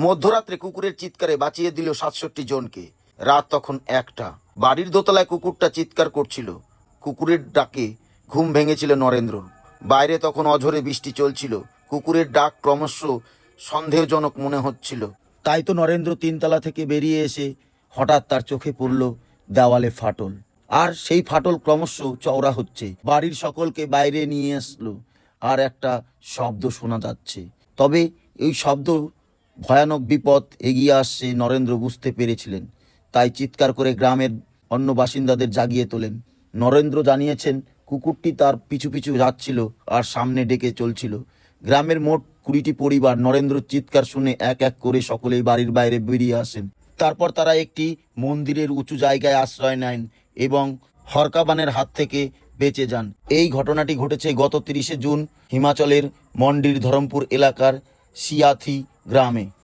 মধ্যরাত্রে কুকুরের চিৎকারে বাঁচিয়ে দিল সাতষট্টি জনকে। রাত তখন একটা। বাড়ির দোতলায় কুকুরটা চিৎকার করছিল। কুকুরের ডাকে ঘুম ভেঙেছিল নরেন্দ্র বাইরে তখন অঝরে বৃষ্টি চলছিল। কুকুরের ডাক ক্রমশ সন্দেহজনক মনে হচ্ছিল। তাই তো নরেন্দ্র তিনতলা থেকে বেরিয়ে এসে হঠাৎ তার চোখে পড়ল দেওয়ালে ফাটল। আর সেই ফাটল ক্রমশ চওড়া হচ্ছে। বাড়ির সকলকে বাইরে নিয়ে আসলো। আর একটা শব্দ শোনা যাচ্ছে। তবে এই শব্দ ভয়ানক বিপদ এগিয়ে আসছে নরেন্দ্র বুঝতে পেরেছিলেন। তাই চিৎকার করে গ্রামের অন্য বাসিন্দাদের জাগিয়ে তোলেন। নরেন্দ্র জানিয়েছেন, কুকুরটি তার পিছু পিছু যাচ্ছিল আর সামনে ডেকে চলছিল। গ্রামের মোট কুড়িটি পরিবার নরেন্দ্র চিৎকার শুনে এক এক করে সকলেই বাড়ির বাইরে বেরিয়ে আসেন। তারপর তারা একটি মন্দিরের উঁচু জায়গায় আশ্রয় নেন এবং হরকাবানের হাত থেকে বেঁচে যান। এই ঘটনাটি ঘটেছে গত তিরিশে জুন হিমাচলের মন্ডির ধরমপুর এলাকার सियाथी ग्रामे